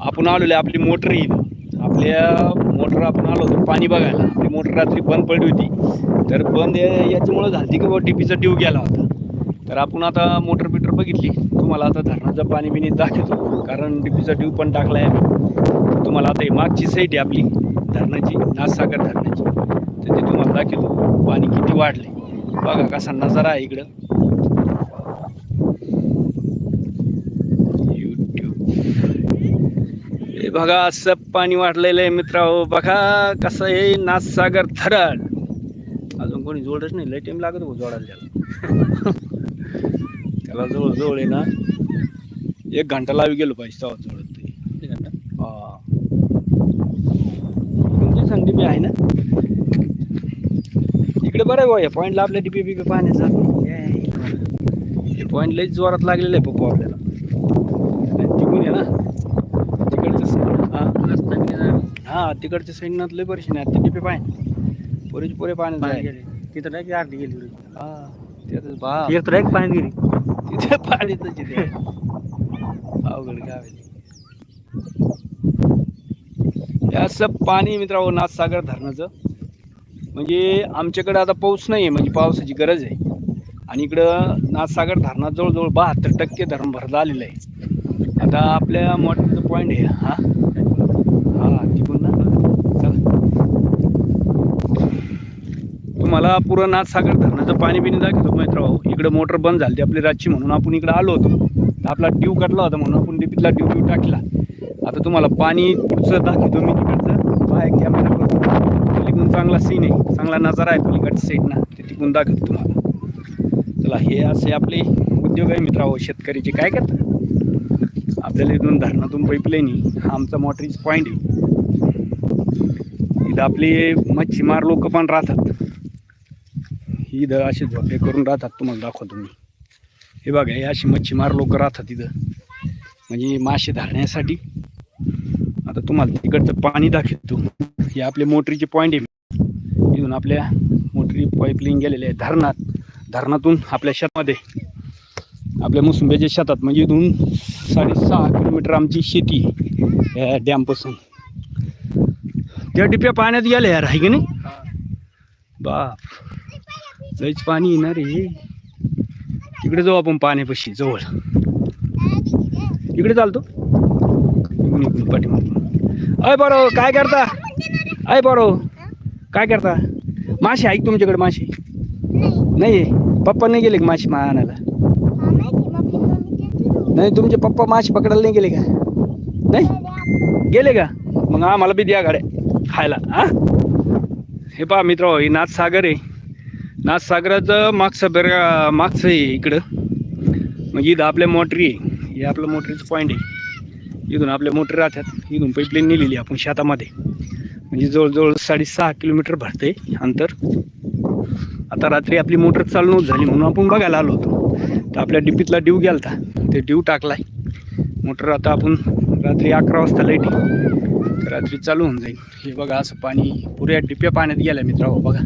आपण आलेलो आपली मोटर येईल. आपल्या मोटर आपण आलो होतो पाणी बघायला. आपली मोटर रात्री बंद पडली होती. तर बंद याच्यामुळं झाली की बाबा डीपीचा ट्यूब गेला होता. तर आपण आता मोटर बिटर बघितली. तुम्हाला आता धरणाचं पाणी बिनी दाखवतो. कारण डीपीचा ट्यूब पण टाकला आहे तुम्हाला आता ही मागची साईड आहे आपली. धरणाची नाथसागर धरणाची. तर ते तुम्हाला दाखवतो. पाणी किती वाढले बघा कसा नजारा आहे इकडं यूट्यूब हे बघा असं पाणी वाटलेलं आहे मित्र बघा कसं आहे नाथसागर धरण. अजून कोणी जोडच नाही. लय टाइम लागत हो जोडायला त्याला. त्याला जवळ जवळ आहे ना एक घंटा लावी गेलो पाहिजे तेव्हा जोडत ते. हा. तुमची आहे ना? इकडे बरं आहे या पॉईंटला आपल्या डीपी बीपी पाण्याचा. हे पॉईंट लईच जोरात लागलेलं आहे पप्पा आपल्याला आणि तिकडून आहे ना तिकडच्या side- हा हा तिकडच्या साईडनं लय नाही. ते डीपी पाणी पुरेच पुरे पाण्यात जायले. तिथं नाही अर्धी गेली हा त्यातच बा. एक तर एक पाणी गेली. तिथे पाणीच तिथे अवघड आहे. हे असं पाणी मित्रांनो नाथसागर धरणाचं. म्हणजे आमच्याकडे आता पाऊस नाही आहे म्हणजे पावसाची गरज आहे. आणि इकडं नाथसागर धरणात जवळजवळ बहात्तर टक्के धरण भरलं आलेलं आहे. आता आपल्या मोटरचं पॉईंट आहे हा हा तिकडून ना चला तुम्हाला पुरं नाथसागर धरणाचं पाणी बिणी दाखवतो मित्र इकडं मोटर बंद झाली आपली रातची म्हणून. आपण इकडं आलो होतो. तर आपला ट्यूब कटला होता म्हणून आपण डिपीतला ट्यूब ट्यूब टाकला. आता तुम्हाला पाणी पुढचं दाखवतो मी तिकडचं. बाहेर कॅमेरा करतो पलीकडून चांगला सीन आहे. चांगला नजारा आहे पलीकडच्या साईडना ते तिकडून दाखवतो तुम्हाला. चला हे असे आपले उद्योग आहे मित्र शेतकरीचे. काय करतात आपल्याला इथून धरणातून पाईपलाईन हा आमचा मोटरीच पॉईंट आहे. इथं आपले मच्छीमार लोक पण राहतात. इथं असे झोपे करून राहतात तुम्हाला दाखवतो मी. हे बघा हे अशी मच्छीमार लोक राहतात इथं म्हणजे मासे धरण्यासाठी. आता तुम्हाला तिकडचं पाणी दाखवतो. हे आपले मोटरीचे पॉईंट आहे. इथून आपल्या मोटरी पाईपलाईन गेलेले आहे धरणात. धरणातून आपल्या शेतामध्ये. आपल्या मोसंब्याच्या शेतात. म्हणजे इथून साडेसहा किलोमीटर आमची शेती या डॅमपासून. त्या डिप्या पाण्यात गेल्या यार आहे की नाही? बाप. लयच पाणी येणार रे तिकडे जाऊ आपण पाण्यापाशी जवळ. इकडे चालतो. इकडून पाठीमागून. अय बरो काय करता? अय बरो काय करता? माशी ऐक तुमच्याकडे माशी? नाही पप्पा नाही गेले का माशी मा आणायला? नाही तुमचे पप्पा मासे पकडायला नाही गेले का? नाही? गेले का? मग आम्हाला बी द्या गाड्या खायला हा? हे पहा मित्र हे नाथसागर आहे. नाथसागराचं मागचं बरं मागचं आहे इकडं. म्हणजे इथं आपल्या मोटरी आहे. हे आपलं मोटरीचं पॉईंट आहे. इथून आपल्या मोटरी राहतात. इथून पाईपलाईन नेलेली आपण शेतामध्ये. म्हणजे जवळजवळ साडेसहा किलोमीटर भरते अंतर. आता रात्री आपली मोटर चालू नव्हती झाली म्हणून आपण बघायला आलो होतो. तर आपल्या डिपीतला ड्यू गेला होता ते ड्यू टाकलाय. मोटर आता आपण रात्री अकरा वाजता लाइट रात्री चालू होऊन जाईल. हे बघा असं पाणी पुऱ्या डिप्या पाण्यात गेल्या मित्रा बघा.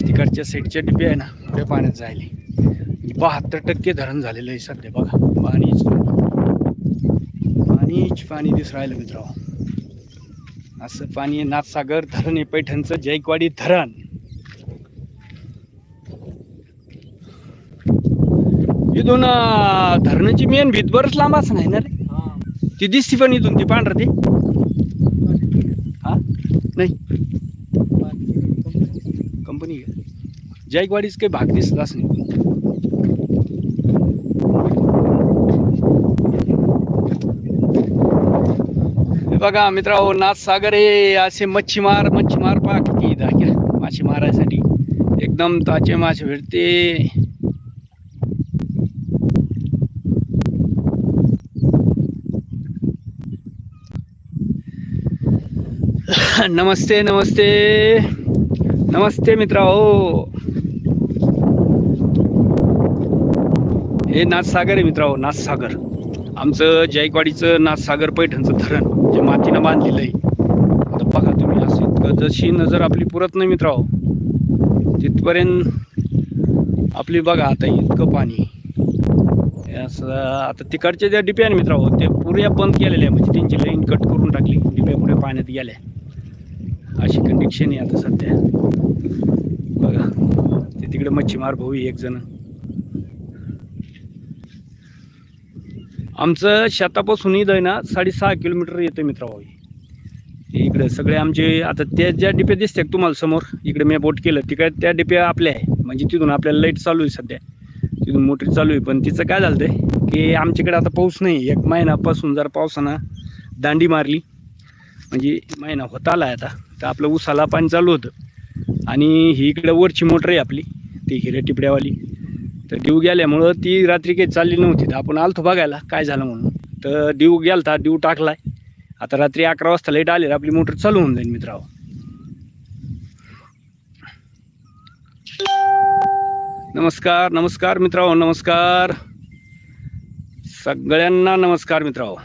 तिकडच्या साईडच्या डिप्या आहे ना पुऱ्या पाण्यात जायले. बहात्तर टक्के धरण झालेलं आहे सध्या बघा. पाणीच पाणीच पाणी दिस राहिलं मित्रांनो. असं पाणी आहे नाथसागर धरण आहे पैठणचं जैकवाडी धरण. इथून धरणाची मेन भीत बरंच लांब असं नाही ना रे? ती दिसती पण इथून ती पांढर ते. हा? नाही कंपनी आहे जायकवाडीच काही भाग दिसलाच नाही बघा मित्रांनो नाथसागर हे असे मच्छीमार मच्छीमार पहा किती धाक्या मासे मारायसाठी. एकदम ताजे मासे भेटते. नमस्ते नमस्ते. नमस्ते मित्रा हो हे नाथसागर आहे मित्रांनो नाथसागर. आमचं जायकवाडीचं नाथसागर पैठणचं धरण जे मातीनं बांधलेलं आहे. आता बघा तुम्ही असं इतकं जशी नजर आपली पुरत नाही मित्रांनो. तिथपर्यंत आपली बघा आता इतकं पाणी असं आता तिकडचे ज्या डिपे आहे मित्रांनो ते पुऱ्या बंद केलेले आहे म्हणजे त्यांची लाईन कट करून टाकली. डिप्या पुढे पाण्यात गेल्या. अशी कंडिक्शन आहे आता सध्या. बघा ते तिकडे मच्छीमार भाऊ एक जण. आमचं शेतापासून इथं आहे ना साडेसहा किलोमीटर येतं मित्राभाऊ इकडे सगळे आमचे आता त्या ज्या डिप्या दिसतात तुम्हाला समोर इकडे मी बोट केलं तिकडे त्या डिप्या आपल्या आहे. म्हणजे तिथून आपल्याला लाइट चालू आहे सध्या. तिथून मोटर चालू आहे पण तिचं काय झालं की आमच्याकडे आता पाऊस नाही. एक महिन्यापासून जर पावसानं दांडी मारली म्हणजे महिना होत आला आहे आता तर आपलं उसाला पाणी चालू होतं. आणि ही इकडे वरची मोटर आहे आपली ती हिऱ्या टिपड्यावाली. तर डिव गेल्यामुळं ती रात्री काही चालली नव्हती. तर आपण आलतो बघायला काय झालं म्हणून. तर डिव गेलता डिव टाकलाय. आता रात्री अकरा वाजता लाइट आली आपली मोटर चालू होऊन जाईल मित्रांनो. नमस्कार नमस्कार मित्रांनो नमस्कार. सगळ्यांना नमस्कार मित्रांनो.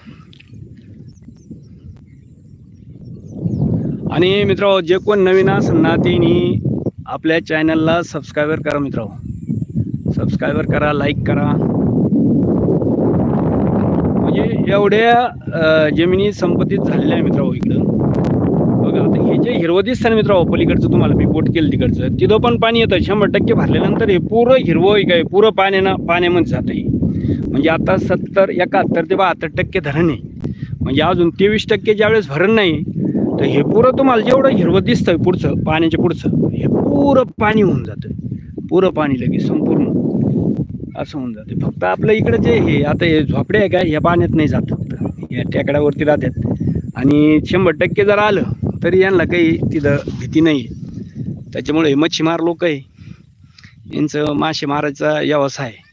आणि मित्रांनो जे कोण नवीन असेल ना त्यांनी आपल्या चॅनलला सबस्क्रायबर करा मित्रांनो. सबस्क्रायबर करा लाईक करा. म्हणजे एवढ्या जमिनी संपत्तीत झालेल्या आहे मित्रांनो इकडं. बघा आता हे जे हिरवं दिसतं ना मित्रांनो पलीकडचं तुम्हाला मी बोट केलं तिकडचं. तिथं पण पाणी येतं. शंभर टक्के भरल्यानंतर हे पुरं हिरवं आहे काय? पुरं पाण्यानं पाण्यामध्ये जातं हे. म्हणजे आता सत्तर एकाहत्तर ते बहात्तर टक्के धरण आहे. म्हणजे अजून तेवीस टक्के ज्यावेळेस भरण नाही तर हे पुरं तुम्हाला जेवढं हिरवं दिसतंय पुढचं पाण्याच्या पुढचं हे पुरं पाणी होऊन जातं. पुरं पाणी लगेच संपूर्ण. असं होऊन जाते. फक्त आपलं इकडे जे हे आता हे झोपडे आहे का या पाण्यात नाही जात फक्त. या टेकड्यावरती राहतात. आणि शंभर टक्के जर आलं तरी यांना काही तिथं भीती नाही आहे त्याच्यामुळे हे मच्छीमार लोक आहे. यांचं मासे मारायचा व्यवसाय आहे.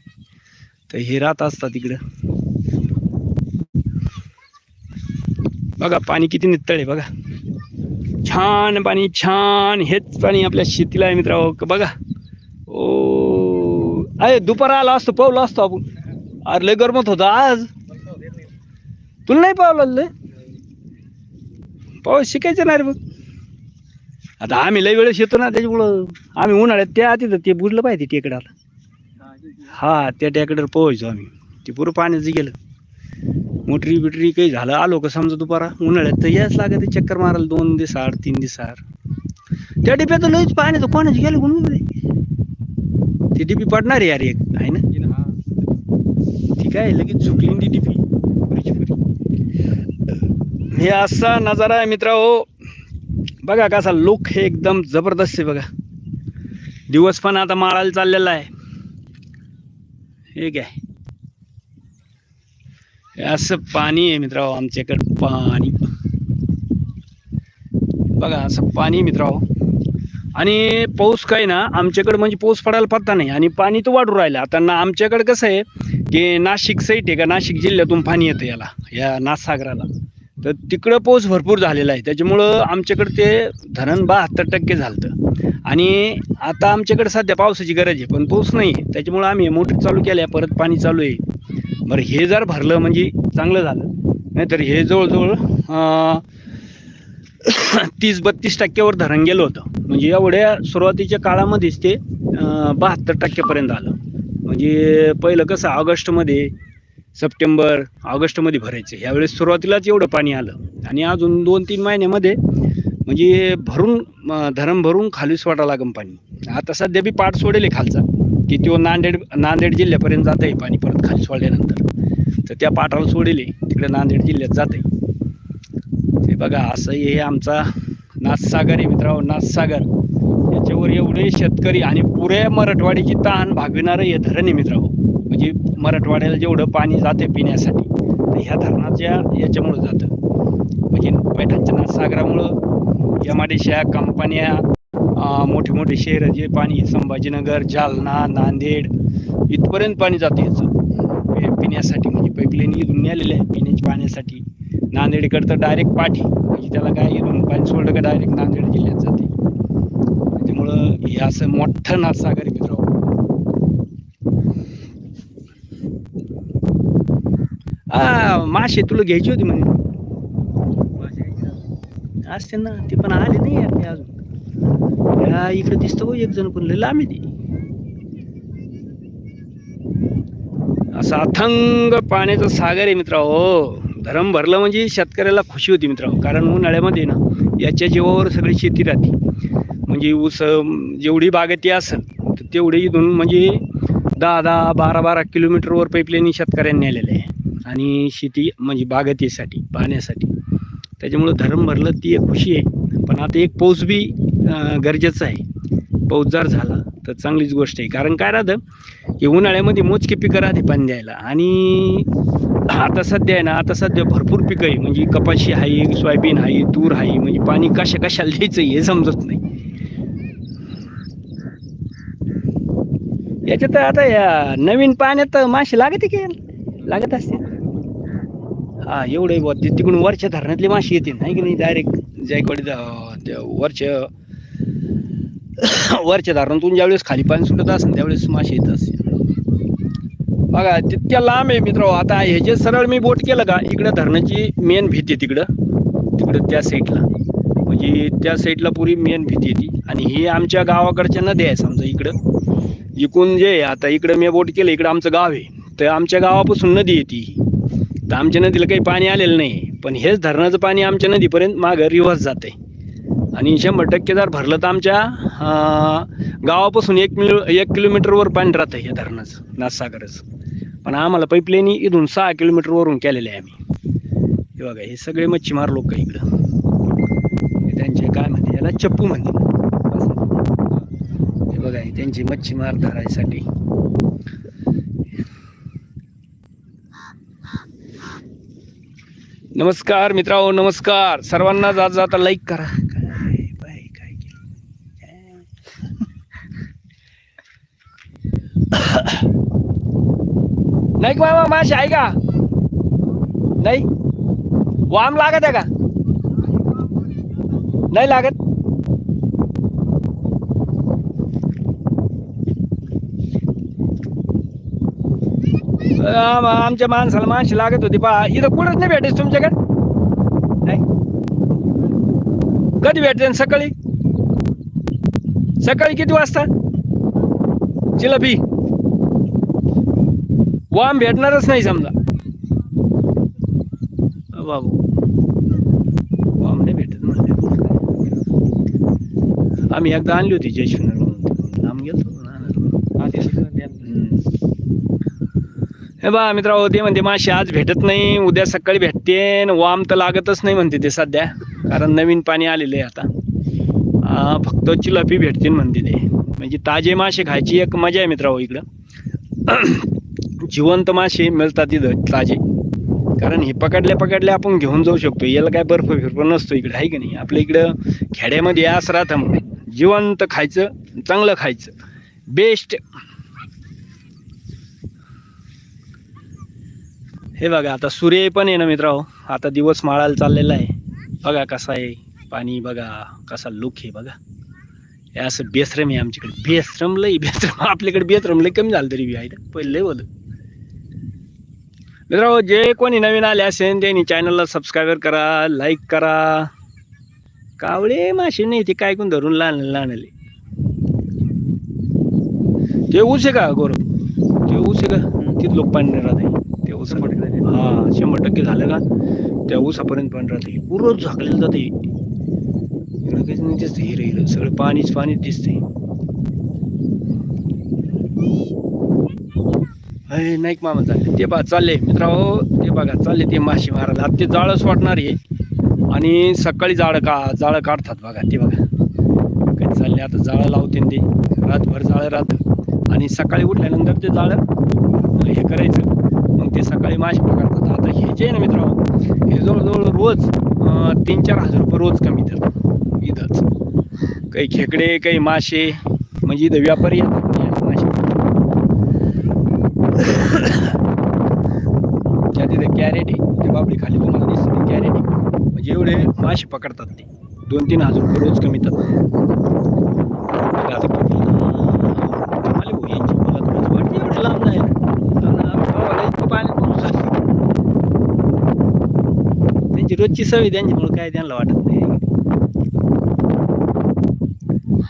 तर हे राहत असतात इकडं. बघा पाणी किती नितळ आहे बघा. छान पाणी छान हेच पाणी आपल्या शेतीला आहे मित्रांनो. बघा. अरे दुपार आला असतो पावलं असतो आपण. अरे लय गरमत होता आज. तुला नाही पावलं लय? पाऊस शिकायचं नाही रे मग. आता आम्ही लय वेळेस येतो ना त्याच्यामुळं आम्ही उन्हाळ्यात त्या तिथं ते बुडलं पाहिजे टेकडाला हा त्या टेकड्यावर पोहायचो आम्ही. ते पुरं पाण्याचं गेलं. मोटरी बिटरी काही झालं आलो का समजा दुपारा? उन्हाळ्यात तर याच लागत चक्कर मारायला दोन दिवस तीन दिवस त्या डिप्यात लयच पाण्याचं कोणाच गेलं कोण ती डिपी पडणार आहे यार एक आहे ना? ठीक आहे लगेच झुकली ती डिपी हे असा नज़ारा आहे मित्र हो बघा कसा लुक हे एकदम ज़बरदस्त आहे बघा। दिवस पण आता माळायला चाललेला आहे। हे काय हे असं पाणी आहे मित्र आमच्याकडं पाणी. बघा असं पाणी मित्र. आणि पाऊस काय ना आमच्याकडे म्हणजे पाऊस पडायला पत्ता नाही आणि पाणी तर वाढू राहिलं. आता ना आमच्याकडे कसं आहे की नाशिक साईट आहे का नाशिक जिल्ह्यातून पाणी येतं याला या नाथसागराला. तर तिकडं पाऊस भरपूर झालेला आहे. त्याच्यामुळं आमच्याकडे ते धरण बहात्तर टक्के झालं आणि आता आमच्याकडे सध्या पावसाची गरज आहे पण पाऊस नाही. आहे त्याच्यामुळं आम्ही मोटर चालू केल्या परत पाणी चालू आहे. बरं हे जर भरलं म्हणजे चांगलं झालं. नाहीतर हे जवळजवळ तीस बत्तीस टक्क्यावर धरण गेलं होतं. म्हणजे एवढ्या सुरुवातीच्या काळामध्येच ते बहात्तर टक्क्यापर्यंत आलं. म्हणजे पहिलं कसं ऑगस्टमध्ये सप्टेंबर ऑगस्टमध्ये भरायचं. ह्यावेळेस सुरुवातीलाच एवढं पाणी आलं. आणि अजून दोन तीन महिन्यामध्ये म्हणजे भरून धरण भरून खाली सोडा लागेल पाणी. आता सध्या बी पाठ सोडेल आहे खालचा की तो नांदेड नांदेड जिल्ह्यापर्यंत जात आहे पाणी परत खाली सोडल्यानंतर. तर त्या पाठाला सोडेल आहे तिकडे नांदेड जिल्ह्यात जात आहे ते बघा असं हे आमचा नाथसागर आहे मित्रांनो नाथसागर. याच्यावर एवढे शेतकरी आणि पुऱ्या मराठवाडीची ताण भागविणारं हे धरण आहे मित्रांनो. म्हणजे मराठवाड्याला जेवढं पाणी जाते पिण्यासाठी तर ह्या धरणाच्या याच्यामुळं जातं. म्हणजे पैठणच्या नाथसागरामुळं एम आय डी कंपन्या मोठे मोठे शहर जे पाणी संभाजीनगर जालना नांदेड इथपर्यंत पाणी जाते याचं. हे पिण्यासाठी म्हणजे पाईपलाईन इथून नेलेलं आहे पिण्याच्या पाण्यासाठी. नांदेडकडं तर डायरेक्ट पाठी. म्हणजे त्याला काय इथून पाणी सोडलं का डायरेक्ट नांदेड जिल्ह्यात जाते. त्यामुळं हे असं मोठं नाथसागर मित्र मित्रांनो मासे तुला घ्यायची होती म्हणे. असते ना ते पण आले नाही यार ते अजून. या इकडे दिसतं हो एक जण पण लय लांब ती. असा अथंग पाण्याचा सागर आहे मित्र हो धरम भरलं म्हणजे शेतकऱ्याला खुशी होती मित्रांनो. कारण उन्हाळ्यामध्ये ना याच्या जीवावर सगळी शेती राहते. म्हणजे ऊस जेवढी बागेती असेल तर तेवढी इथून म्हणजे दहा दहा बारा बारा किलोमीटरवर पाईपलाईन शेतकऱ्यांनी नेलेले आहे. आणि शेती म्हणजे बागतीसाठी पाण्यासाठी त्याच्यामुळं धरम भरलं ती एक खुशी आहे. पण आता एक पाऊस बी गरजेचं आहे. पाऊस जर झाला तर चांगलीच गोष्ट आहे. कारण काय राहतं की उन्हाळ्यामध्ये मोजके पिकं राहते पाणी द्यायला. आणि आता सध्या आहे ना आता सध्या भरपूर पिकं आहे. म्हणजे कपाशी आहे सोयाबीन आहे तूर आहे. म्हणजे पाणी कशा कशाला द्यायचं हे समजत नाही. याच्यात आता या नवीन पाण्यात मासे लागते की? लागत असते हा एवढे बुवा ते तिकडून वरच्या धरणातले मासे येते नाही की नाही? डायरेक्ट जायकडे त्या वरच्या वरच्या धरणातून ज्यावेळेस खाली पाणी सुटत असेल त्यावेळेस मासे येत असते बघा तितक्या लांब आहे मित्र आता हे जे सरळ मी बोट केलं का इकडं धरणाची मेन भीती तिकडं. तिकडं त्या साईडला म्हणजे त्या साईडला पुरी मेन भीती येते आणि ही आमच्या गावाकडच्या नद्या आहे समजा इकडं. इकून जे आहे, आता इकडं मी बोट केलं इकडं आमचं गाव आहे. तर आमच्या गावापासून नदी येते ही. तर आमच्या नदीला काही पाणी आलेलं नाही. पण हेच धरणाचं पाणी आमच्या नदीपर्यंत मागं रिव्हर्स जाते आणि शंभर टक्के जर भरलं तर आमच्या गावापासून एक मिलो एक किलोमीटरवर पाणी राहतं या धरणाचं नाथसागरचं. पण आम्हाला पाईपलाईन इथून सहा किलोमीटरवरून केलेले आहे आम्ही. हे बघा हे सगळे मच्छीमार लोक इकडं. त्यांचे काय म्हणते याला? चप्पू म्हणते. हे बघा त्यांची मच्छीमार धरायसाठी. नमस्कार मित्रांनो नमस्कार. सर्वांना जात जाता लाईक करा काय बाई, काय केलं? नाही का मामा मासे आहे का नाही? वाम लागत आहे का? नाही लागत? आमच्या माणसाला माणशी लागत होती पा इथं कुठंच नाही भेटेस तुमच्याकडे. नाही? कधी भेटते सकाळी? सकाळी किती वाजता? जिलबी. वाम भेटणारच नाही समजा. बाबू. वाम नाही भेटत म्हणले आम्ही एकदा आणली होती लांब गेलो हे बा मित्रा ते म्हणते मासे आज भेटत नाही उद्या सकाळी भेटते वाम तर लागतच नाही म्हणते ते सध्या कारण नवीन पाणी आलेलं आहे आता. फक्त चिलापी भेटतील म्हणते ते. म्हणजे ताजे मासे खायची एक मजा आहे मित्रा इकडं. जिवंत मासे मिळतात तिथं ताजे. कारण हे पकडल्या पकडल्या आपण घेऊन जाऊ शकतो. याला काय बर्फ फिरप नसतो इकडे आहे की नाही? आपल्या इकडं खेड्यामध्ये असं राहतं मग जिवंत खायचं चांगलं खायचं. बेस्ट हे बघा आता सूर्य पण आहे ना मित्रांनो. आता दिवस माळायला चाललेला आहे. बघा कसा आहे पाणी बघा कसा लुक आहे बघा. हे असं बेसरम आहे आमच्याकडे. बेसरम लई बेसरम. आपल्याकडे बेसरम लई कमी झालं तरी बी आहे. पहिले बोल मित्रांनो जे कोणी नवीन आले असेल त्यांनी चॅनलला सबस्क्राईबर करा लाईक करा. कावळे मासे नाही ते काय कोण धरून लहान लहान आले ते ऊस आहे का गौरव ते ऊस आहे का? तिथं लोक पाणी राहते ते ऊस हा शंभर टक्के झालं का? त्या ऊसापर्यंत पाणी राहते पूर्ण झाकलेलं जाते इकडं काहीच नाही दिसतं हिरं हिरं सगळं पाणीच पाणीच दिसते अय नाईक मामा चालले. ते बा चालले. मित्रांनो ते बघा चालले ते मासे मारायला. ते जाळंच वाटणार आहे. आणि सकाळी जाळं का जाळं काढतात बघा ते बघा. काही चालले आता जाळं लावते ते. रातभर जाळं राहतं. आणि सकाळी उठल्यानंतर ते जाळं हे करायचं. मग ते सकाळी मासे पकडतात. आता हे जे आहे ना मित्रांनो हे जवळजवळ रोज तीन चार हजार रुपये रोज कमी देतात. इथंच. काही खेकडे काही मासे म्हणजे इथं व्यापारी येतात आणि मासे त्या तिथे कॅरेट आहे ते बाबडी खाली तुम्हाला दिसते कॅरेट. आहे म्हणजे एवढे मासे पकडतात ते. दोन तीन हजार रुपये रोज कमी आता आले भाऊ यांची मला थोडंच वाटते एवढं लांब नाही. त्यांची रोजची सवय त्यांची म्हणून काय त्यांना वाटत नाही.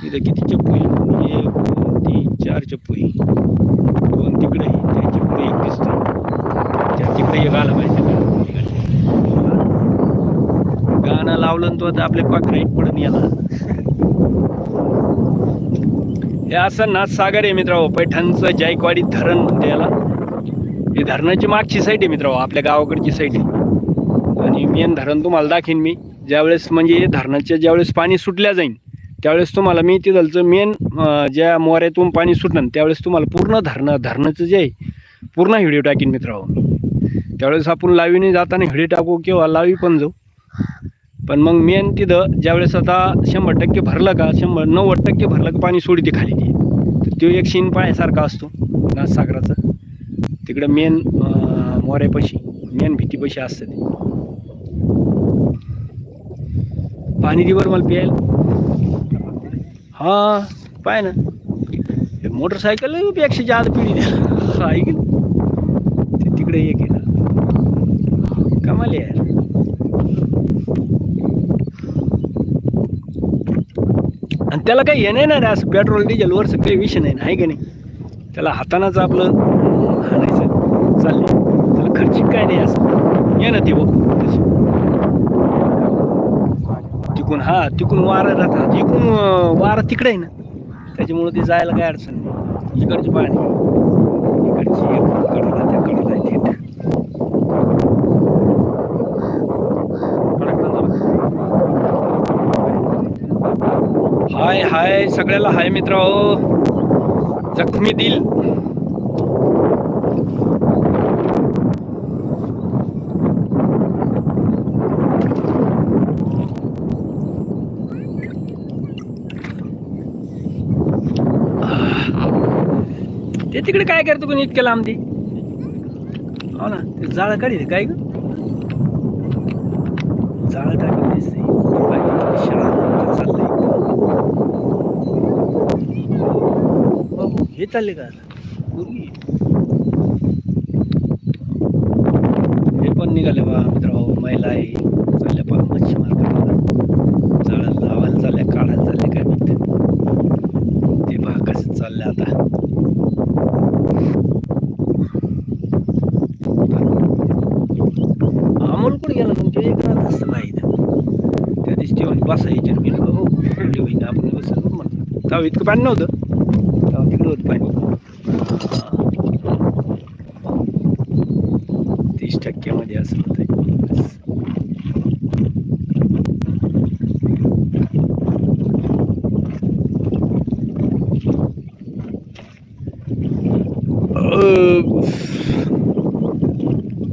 इथं किती चप्पू आहे एक दोन तीन चार चप्पू दोन तिकडे आहे पुढे एक दिसतो पाहिजे तिकडे एक पाहिजे गाणं लावलं तो आता आपल्या कॉपीराईट पडून याला हे असं नाथ सागर आहे मित्र पैठणचं जायकवाडी धरण म्हणते याला. हे धरणाची मागची साईड आहे मित्र आपल्या गावाकडची साईड आहे. आणि मेन धरण तुम्हाला दाखीन मी. ज्यावेळेस म्हणजे धरणाच्या ज्यावेळेस पाणी सुटल्या जाईन त्यावेळेस तुम्हाला मी तिथलचं मेन ज्या मोऱ्यातून पाणी सुटणार त्यावेळेस तुम्हाला पूर्ण धरणं धरणाचं जे आहे पूर्ण व्हिडिओ टाकीन मित्र त्यावेळेस आपण लावीने जाताना व्हिडिओ टाकू किंवा लावी पण जाऊ. पण मग मेन तिथं ज्यावेळेस आता शंभर टक्के भरलं का शंभर नव्वद टक्के भरलं का पाणी सोडते खाली ती तर तो एक शिन पाण्यासारखा असतो नाथसागराचा. तिकडं मेन मोऱ्यापाशी मेन भीतीपाशी असतं ते. पाणी दिवर मला प्यायला. हा पाय ना. मोटरसायकलपेक्षा जास्त पिढी द्या आहे की नाही? ते तिकडे एक आहे ना आहे आणि त्याला काही हे नाही ना रे असं पेट्रोल डिझेलवर काही विषय नाही ना आहे का नाही? त्याला हातानंच आपलं हाणायचं चाललं. त्याला खर्चिक काय नाही असं. ये ना ते बघ. तिकून हा तिकून वारा राहतात तिकून वारा तिकडे आहे ना. त्याच्यामुळे ते जायला काय अडचण नाही. इकडची पाणी. इकडची एक कडला त्या कडला थेट हाय सगळ्याला हाय मित्र जखमी दिल. ते तिकडे काय करतो कोणी इतक्या लांब ती हो ना ते जाळ काढी काय ग? जाळ काढ दिसतंय काय ते शाळा चाललंय हो, हे चालले का? पूर्वी. हे पण निघाले बा मित्र महिला आहे. चालल्या बा मच्छीमार करायला. जाळं लावायला चालल्या काढायला चालले काय म्हणते ते पहा कसं चाललं आता. अमोल कुठे गेला तुमच्या? एक रात असतं नाही त्या दिवशी जेवण बसायचे मी हो आपण बसायला म्हणलं. तेव्हा इतकं पाणी नव्हतं. तेव्हा पाणी तीस टक्क्यामध्ये असं होतं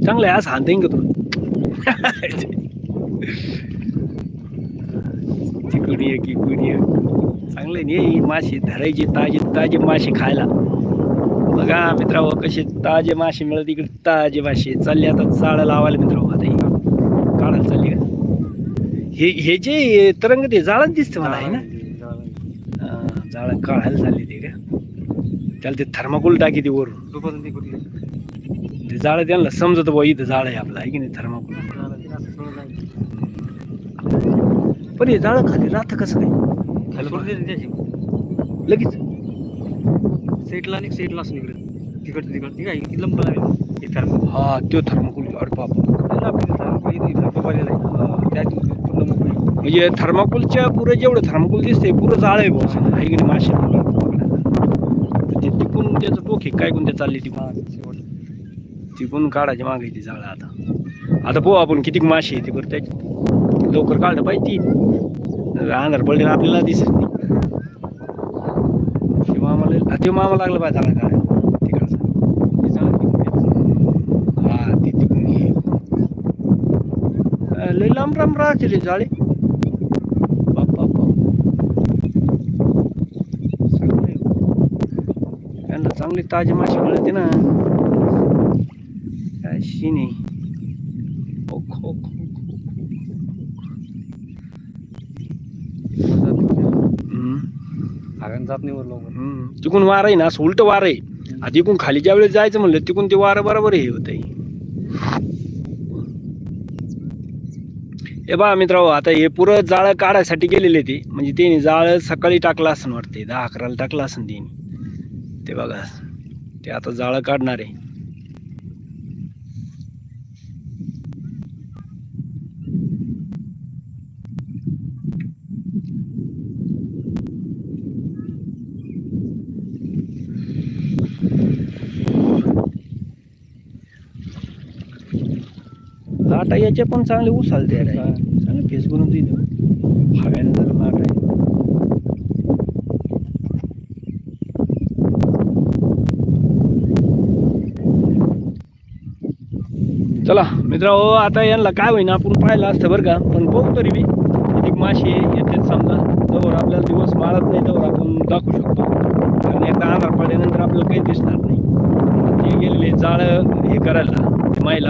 चांगलं आहे असं हाणता येईन का तुला तिकडून ये इकडून ये चांगलं आहे ना ही मासे धरायची ताजे ताजे मासे खायला. बघा मित्रांनो कसे ताजे मासे मिळत इकडे. ताजे मासे चालले आता जाळं लावायला मित्रांनो. आता हे काढायला चालली का? हे हे जे तरंग ते जाळच दिसतं मला आहे ना? जाळं काढायला चालली ते का? त्याला ते थर्माकोल टाकी ते वरून. ते जाळं त्यांना समजत बुवा इथं जाळं आहे आपलं आहे की नाही थर्माकोल? पण हे जाळं खाली राहतं कसं काय? लगेच. सेटला आणि सेटला असं इकडे तिकडचं तिकडं. ठीक आहे किती लंब लागेल हे थर्मो हा तो थर्माकोल अरे बाप. म्हणजे थर्माकोलच्या पुरं जेवढं थर्माकोल दिसतंय पुरं जाळ आहे बुवा आहे की नाही? मासे ते तिकून त्याचं टोके काय कोणत्या चालली तिकून तिकून काढायचे मागे ती जाळं आता. आता पोहा आपण किती मासे येते बरं त्याची. लवकर काढलं पाहिजे ती. अंधार पडले आपल्याला दिसत नाही ते. मामाला ते मामा लागलं पाहिजे झाला काय? तिकडचा. हा ती तिकून ये. लांब लांब राहते रे जाळे. बाप बाप बाप चांगलं त्यांना मिळते ना. काय शी नाही जात नाही वर लवकर. हम्म. तिकून वार आहे ना असं उलट वार आहे. आधी इकून खाली ज्या वेळेस जायचं म्हणलं तिकून ते वारं बरोबर हे होत हे बा मित्रांनो आता हे पुरं जाळं काढायसाठी गेलेले ते. म्हणजे त्याने जाळं सकाळी टाकलं असं वाटते दहा अकराला टाकलं असं त्याने. ते बघा ते आता जाळं काढणार आहे. याचे पण चांगले यार. हा. चांगले फेस बनवतो इथं हव्यानं जरा माग आहे. चला मित्र आता यांना काय होईना आपण पाहिलं असतं बरं का पण बघू तरी बी किती मासे येतात समजा जवळ आपल्याला दिवस मारत नाही तेव्हा आपण दाखवू शकतो. कारण एकदा अंधार पडल्यानंतर आपल्याला काही दिसणार नाही. ते गेलेले जाळं हे करायला ते माहिला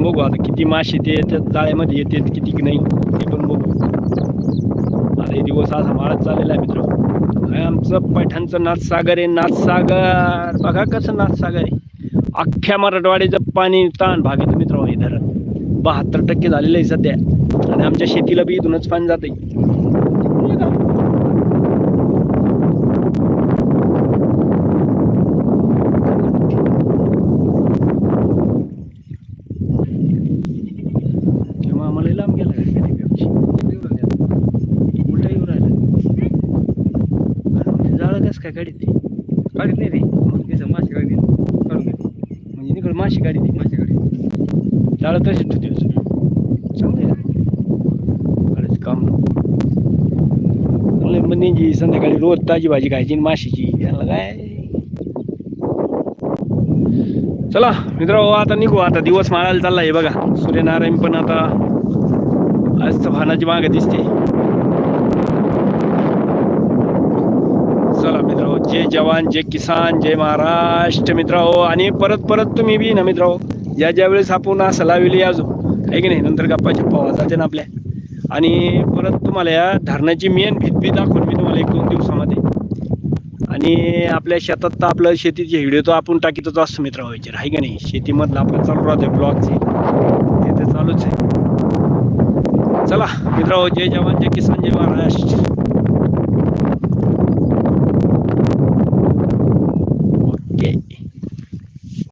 आपण बघू आता किती मासे ते येतात जाळ्यामध्ये येतात किती की नाही ते पण बघू. आता हे दिवस असा माळत चाललेला आहे मित्र. आमचं पैठणचं नाथसागर आहे नाथसागर. बघा कसं नाथसागर आहे. अख्ख्या मराठवाड्याचं पाणी ताण भाग येतं मित्र हे धरण बहात्तर टक्के झालेलं आहे सध्या. आणि आमच्या शेतीला बी इथूनच पाणी जाते तेव्हा आम्हाला लांब गेला का कधी पेपशी उलटा येऊ राहिला आणि ते जाळं कसं काय गाडीत ते काढत नाही रे तिथं मासे काढते काढून घेते म्हणजे तिकडे माशी गाडी ती मासे काढते जाळं तसेच ठेवते चांगले गाडीच काम चांगले म्हणजे संध्याकाळी रोज ताजी भाजी खायची माशीची. याला काय? चला मित्र आता निघू. आता दिवस मारायला चालला आहे बघा. सूर्यनारायण पण आता आज भानाची मागे दिसते. चला मित्र जय जवान जय किसान जय महाराष्ट्र मित्र आणि परत परत तुम्ही बी ना मित्र ज्या ज्या वेळेस आपण असं लावली अजून. काही की नाही? नंतर गप्पा छप्पा वाजते ना आपल्या. आणि परत तुम्हाला या धरणाची मेन भीत बी दाखवून मी तुम्हाला एक दोन आणि आपल्या शेतात तर आपलं शेतीचे व्हिडिओ तर आपण टाकीतच असतो मित्र व्हायचे आहे का नाही? शेतीमधलं आपलं चालू राहते ब्लॉगचे ते तर चालूच आहे. चला मित्र जय जवान जय किसान जय महाराष्ट्र.